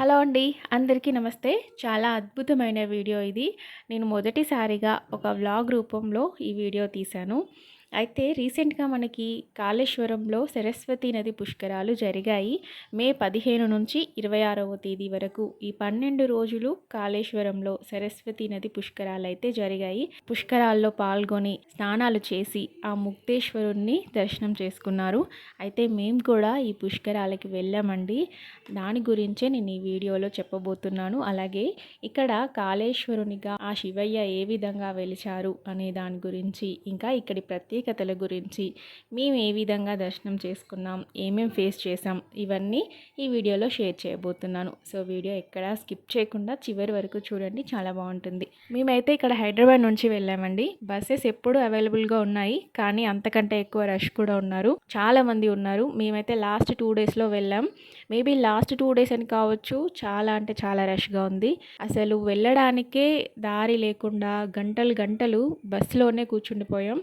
Hello అండి అందరికీ నమస్తే. చాలా అద్భుతమైన వీడియో ఇది. నేను మొదటిసారిగా ఒక వ్లాగ్ రూపంలో ఈ వీడియో తీశాను. అయితే రీసెంట్గా మనకి కాళేశ్వరంలో సరస్వతి నది పుష్కరాలు జరిగాయి. మే పదిహేను నుంచి ఇరవై ఆరవ తేదీ వరకు ఈ పన్నెండు రోజులు కాళేశ్వరంలో సరస్వతి నది పుష్కరాలు అయితే జరిగాయి. పుష్కరాల్లో పాల్గొని స్నానాలు చేసి ఆ ముక్తేశ్వరుణ్ణి దర్శనం చేసుకున్నారు. అయితే మేము కూడా ఈ పుష్కరాలకి వెళ్ళామండి. దాని గురించే నేను ఈ వీడియోలో చెప్పబోతున్నాను. అలాగే ఇక్కడ కాళేశ్వరునిగా ఆ శివయ్య ఏ విధంగా వెలిచారు అనే దాని గురించి ఇంకా ఇక్కడి కథల గురించి మేము ఏ విధంగా దర్శనం చేసుకున్నాం ఏమేం ఫేస్ చేసాం ఇవన్నీ ఈ వీడియోలో షేర్ చేయబోతున్నాను. సో వీడియో ఎక్కడా స్కిప్ చేయకుండా చివరి వరకు చూడండి చాలా బాగుంటుంది. మేమైతే ఇక్కడ హైదరాబాద్ నుంచి వెళ్ళామండి. బస్సెస్ ఎప్పుడూ అవైలబుల్గా ఉన్నాయి కానీ అంతకంటే ఎక్కువ రష్ కూడా ఉన్నారు. చాలా మంది ఉన్నారు. మేమైతే లాస్ట్ టూ డేస్లో వెళ్ళాం. మేబీ లాస్ట్ టూ డేస్ అని కావచ్చు చాలా అంటే చాలా రష్గా ఉంది. అసలు వెళ్ళడానికే దారి లేకుండా గంటలు గంటలు బస్సులోనే కూర్చుండిపోయాం.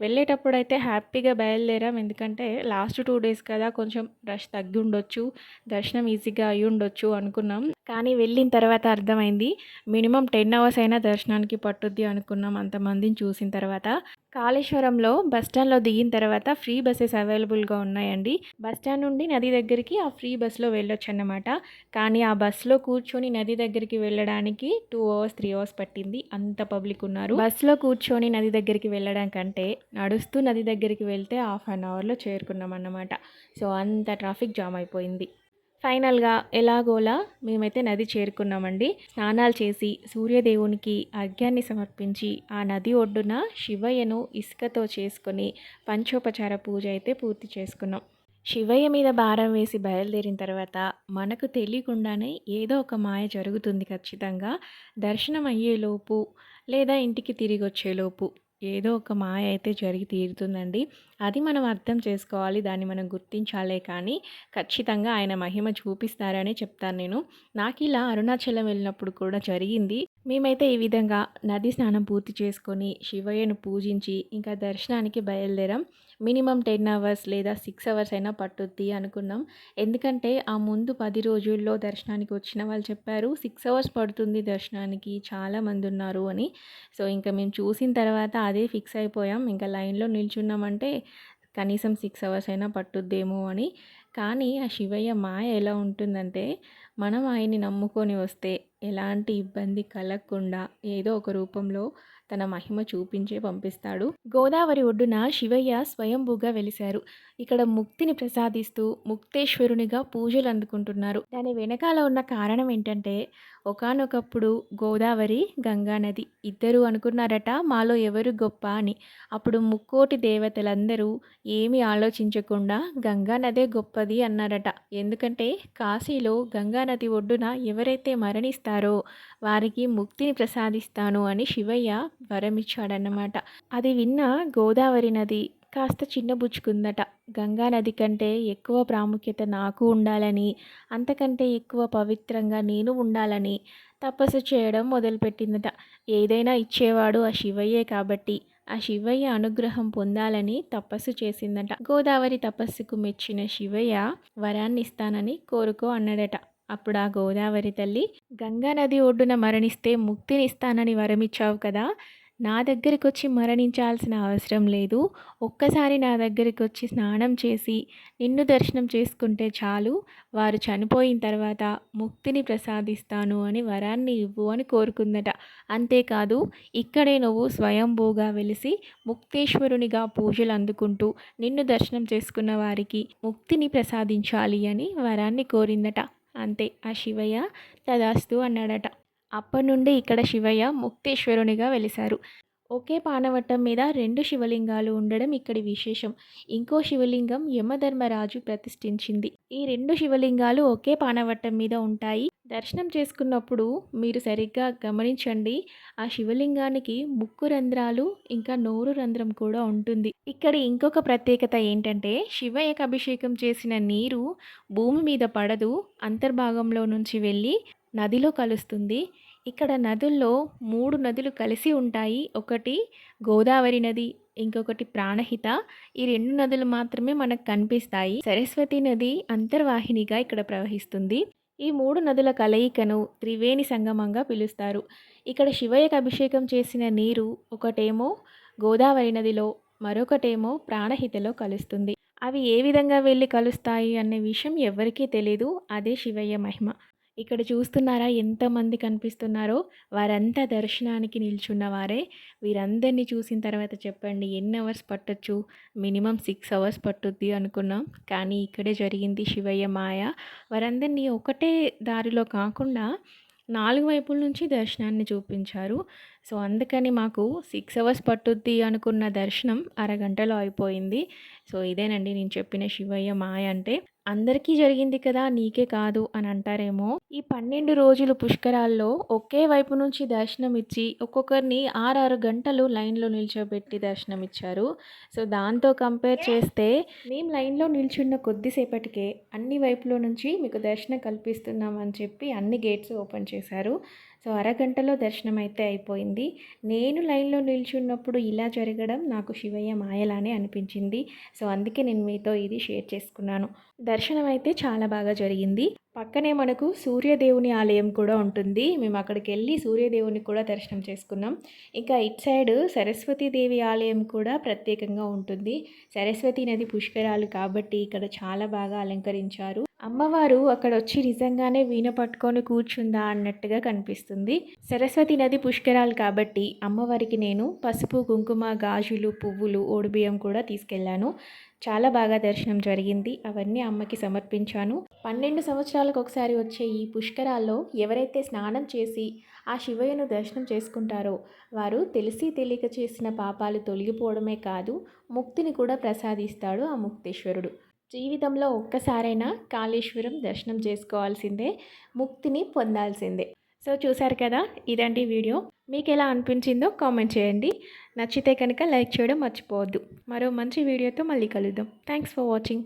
వెళ్ళేటప్పుడు అయితే హ్యాపీగా బయలుదేరాం. ఎందుకంటే లాస్ట్ టూ డేస్ కదా కొంచెం రష్ తగ్గి ఉండొచ్చు దర్శనం ఈజీగా అయి ఉండొచ్చు అనుకున్నాం. కానీ వెళ్ళిన తర్వాత అర్థమైంది మినిమం టెన్ అవర్స్ అయినా దర్శనానికి పట్టుద్ది అనుకున్నాం అంతమందిని చూసిన తర్వాత. కాళేశ్వరంలో బస్టాండ్లో దిగిన తర్వాత ఫ్రీ బస్సెస్ అవైలబుల్గా ఉన్నాయండి. బస్టాండ్ నుండి నది దగ్గరికి ఆ ఫ్రీ బస్సులో వెళ్ళొచ్చు అన్నమాట కానీ ఆ బస్సులో కూర్చొని నది దగ్గరికి వెళ్ళడానికి టూ అవర్స్ త్రీ అవర్స్ పట్టింది. అంత పబ్లిక్ ఉన్నారు. బస్సులో కూర్చొని నది దగ్గరికి వెళ్ళడం కంటే నడుస్తూ నది దగ్గరికి వెళ్తే హాఫ్ అన్ అవర్లో చేరుకున్నాం అన్నమాట సో అంత ట్రాఫిక్ జామ్ అయిపోయింది. ఫైనల్గా ఎలాగోలా మేమైతే నది చేరుకున్నామండి. స్నానాలు చేసి సూర్యదేవునికి అర్ఘ్యాన్ని సమర్పించి ఆ నది ఒడ్డున శివయ్యను ఇసుకతో చేసుకొని పంచోపచార పూజ అయితే పూర్తి చేసుకున్నాం. శివయ్య మీద భారం వేసి బయలుదేరిన తర్వాత మనకు తెలియకుండానే ఏదో ఒక మాయ జరుగుతుంది ఖచ్చితంగా. దర్శనం అయ్యేలోపు లేదా ఇంటికి తిరిగి వచ్చేలోపు ఏదో ఒక మాయ అయితే జరిగి తీరుతుందండి. అది మనం అర్థం చేసుకోవాలి దాన్ని మనం గుర్తించాలే కానీ ఖచ్చితంగా ఆయన మహిమ చూపిస్తారని చెప్తాను నేను. నాకు ఇలా అరుణాచలం వెళ్ళినప్పుడు కూడా జరిగింది. మేమైతే ఈ విధంగా నది స్నానం పూర్తి చేసుకొని శివయ్యను పూజించి ఇంకా దర్శనానికి బయలుదేరాం. మినిమం టెన్ అవర్స్ లేదా సిక్స్ అవర్స్ అయినా పట్టుద్ది అనుకున్నాం. ఎందుకంటే ఆ ముందు పది రోజుల్లో దర్శనానికి వచ్చిన వాళ్ళు చెప్పారు సిక్స్ అవర్స్ పడుతుంది దర్శనానికి చాలామంది ఉన్నారు అని. సో ఇంకా మేము చూసిన తర్వాత అదే ఫిక్స్ అయిపోయాం. ఇంకా లైన్లో నిల్చున్నామంటే కనీసం సిక్స్ అవర్స్ అయినా పట్టుద్దేమో అని. కానీ ఆ శివయ్య మాయ ఎలా ఉంటుందంటే మనం ఆయన్ని నమ్ముకొని వస్తే ఎలాంటి ఇబ్బంది కలగకుండా ఏదో ఒక రూపంలో తన మహిమ చూపించే పంపిస్తాడు. గోదావరి ఒడ్డున శివయ్య స్వయంభూగా వెలిశారు. ఇక్కడ ముక్తిని ప్రసాదిస్తూ ముక్తేశ్వరునిగా పూజలు అందుకుంటున్నారు. దాని వెనకాల ఉన్న కారణం ఏంటంటే ఒకనొకప్పుడు గోదావరి గంగా నది ఇద్దరు అనుకున్నారట మాలో ఎవరు గొప్ప అని. అప్పుడు ముక్కోటి దేవతలందరూ ఏమీ ఆలోచించకుండా గంగా నదే గొప్పది అన్నారట. ఎందుకంటే కాశీలో గంగా నది ఒడ్డున ఎవరైతే మరణిస్తారో వారికి ముక్తిని ప్రసాదిస్తాను అని శివయ్య వరమిచ్చాడన్నమాట. అది విన్న గోదావరి నది కాస్త చిన్నబుచ్చుకుందట గంగా నది కంటే ఎక్కువ ప్రాముఖ్యత నాకు ఉండాలని అంతకంటే ఎక్కువ పవిత్రంగా నేను ఉండాలని తపస్సు చేయడం మొదలుపెట్టిందట. ఏదైనా ఇచ్చేవాడు ఆ శివయ్యే కాబట్టి ఆ శివయ్య అనుగ్రహం పొందాలని తపస్సు చేసిందట. గోదావరి తపస్సుకు మెచ్చిన శివయ్య వరాన్ని ఇస్తానని కోరుకో అన్నాడట. అప్పుడు ఆ గోదావరి తల్లి గంగా నది ఒడ్డున మరణిస్తే ముక్తినిస్తానని వరమిచ్చావు కదా నా దగ్గరికి వచ్చి మరణించాల్సిన అవసరం లేదు. ఒక్కసారి నా దగ్గరికి వచ్చి స్నానం చేసి నిన్ను దర్శనం చేసుకుంటే చాలు. వారు చనిపోయిన తర్వాత ముక్తిని ప్రసాదిస్తాను అని వరాన్ని ఇవ్వు అని కోరుకుందట. అంతేకాదు ఇక్కడే నువ్వు స్వయంభూగా వెలిసి ముక్తేశ్వరునిగా పూజలు అందుకుంటూ నిన్ను దర్శనం చేసుకున్న వారికి ముక్తిని ప్రసాదించాలి అని వరాన్ని కోరిందట. అంతే. ఆ శివయ్య తదాస్తు అన్నాడట. అప్పటి నుండి ఇక్కడ శివయ్య ముక్తేశ్వరునిగా వెలిశారు. ఒకే పానవట్టం మీద రెండు శివలింగాలు ఉండడం ఇక్కడి విశేషం. ఇంకో శివలింగం యమధర్మరాజు ప్రతిష్ఠించింది. ఈ రెండు శివలింగాలు ఒకే పానవట్టం మీద ఉంటాయి. దర్శనం చేసుకున్నప్పుడు మీరు సరిగ్గా గమనించండి ఆ శివలింగానికి ముక్కు రంధ్రాలు ఇంకా నోరు రంధ్రం కూడా ఉంటుంది. ఇక్కడ ఇంకొక ప్రత్యేకత ఏంటంటే శివయ్యకు అభిషేకం చేసిన నీరు భూమి మీద పడదు అంతర్భాగంలో నుంచి వెళ్ళి నదిలో కలుస్తుంది. ఇక్కడ నదుల్లో మూడు నదులు కలిసి ఉంటాయి. ఒకటి గోదావరి నది ఇంకొకటి ప్రాణహిత. ఈ రెండు నదులు మాత్రమే మనకు కనిపిస్తాయి. సరస్వతి నది అంతర్వాహినిగా ఇక్కడ ప్రవహిస్తుంది. ఈ మూడు నదుల కలయికను త్రివేణి సంగమంగా పిలుస్తారు. ఇక్కడ శివయ్యకు అభిషేకం చేసిన నీరు ఒకటేమో గోదావరి నదిలో మరొకటేమో ప్రాణహితలో కలుస్తుంది. అవి ఏ విధంగా వెళ్ళి కలుస్తాయి అనే విషయం ఎవరికీ తెలియదు అదే శివయ్య మహిమ. ఇక్కడ చూస్తున్నారా ఎంతమంది కనిపిస్తున్నారో? వారంతా దర్శనానికి నిల్చున్న వారే. వీరందరినీ చూసిన తర్వాత చెప్పండి ఎన్ని అవర్స్ పట్టొచ్చు? మినిమం సిక్స్ అవర్స్ పట్టుద్ది అనుకున్నాం. కానీ ఇక్కడే జరిగింది శివయ్య మాయ. వారందరినీ ఒకటే దారిలో కాకుండా నాలుగు వైపుల నుంచి దర్శనాన్ని చూపించారు. సో అందుకని మాకు సిక్స్ అవర్స్ పట్టుద్ది అనుకున్న దర్శనం అరగంటలో అయిపోయింది. సో ఇదేనండి నేను చెప్పిన శివయ్య మాయ అంటే. అందరికీ జరిగింది కదా నీకే కాదు అని అంటారేమో. ఈ పన్నెండు రోజులు పుష్కరాల్లో ఒకే వైపు నుంచి దర్శనం ఇచ్చి ఒక్కొక్కరిని ఆరారు గంటలు లైన్లో నిల్చోబెట్టి దర్శనం ఇచ్చారు సో దాంతో కంపేర్ చేస్తే మేము లైన్లో నిల్చున్న కొద్దిసేపటికే అన్ని వైపులో నుంచి మీకు దర్శనం కల్పిస్తున్నాం అని చెప్పి అన్ని గేట్స్ ఓపెన్ చేశారు. సో అరగంటలో దర్శనం అయితే అయిపోయింది. నేను లైన్లో నిల్చున్నప్పుడు ఇలా జరగడం నాకు శివయ్య మాయలానే అనిపించింది. సో అందుకే నేను మీతో ఇది షేర్ చేసుకున్నాను. దర్శనం అయితే చాలా బాగా జరిగింది. పక్కనే మనకు సూర్యదేవుని ఆలయం కూడా ఉంటుంది. మేము అక్కడికి వెళ్ళి సూర్యదేవుని కూడా దర్శనం చేసుకున్నాం. ఇంకా ఇట్ సైడ్ సరస్వతీదేవి ఆలయం కూడా ప్రత్యేకంగా ఉంటుంది. సరస్వతి నది పుష్కరాలు కాబట్టి ఇక్కడ చాలా బాగా అలంకరించారు. అమ్మవారు అక్కడ వచ్చి నిజంగానే వీణ పట్టుకొని కూర్చుందా అన్నట్టుగా కనిపిస్తుంది. సరస్వతి నది పుష్కరాలు కాబట్టి అమ్మవారికి నేను పసుపు కుంకుమ గాజులు పువ్వులు ఓడిబియ్యం కూడా తీసుకెళ్ళాను చాలా బాగా దర్శనం జరిగింది. అవన్నీ అమ్మకి సమర్పించాను. పన్నెండు సంవత్సరాలకు ఒకసారి వచ్చే ఈ పుష్కరాల్లో ఎవరైతే స్నానం చేసి ఆ శివయ్యను దర్శనం చేసుకుంటారో వారు తెలిసి తెలియక చేసిన పాపాలు తొలగిపోవడమే కాదు ముక్తిని కూడా ప్రసాదిస్తాడు ఆ ముక్తేశ్వరుడు. జీవితంలో ఒక్కసారైనా కాళేశ్వరం దర్శనం చేసుకోవాల్సిందే ముక్తిని పొందాల్సిందే. సో చూసారు కదా ఇదండి వీడియో. మీకు ఎలా అనిపించిందో కామెంట్ చేయండి. నచ్చితే కనుక లైక్ చేయడం మర్చిపోవద్దు. మరో మంచి వీడియోతో మళ్ళీ కలుద్దాం. Thanks for watching.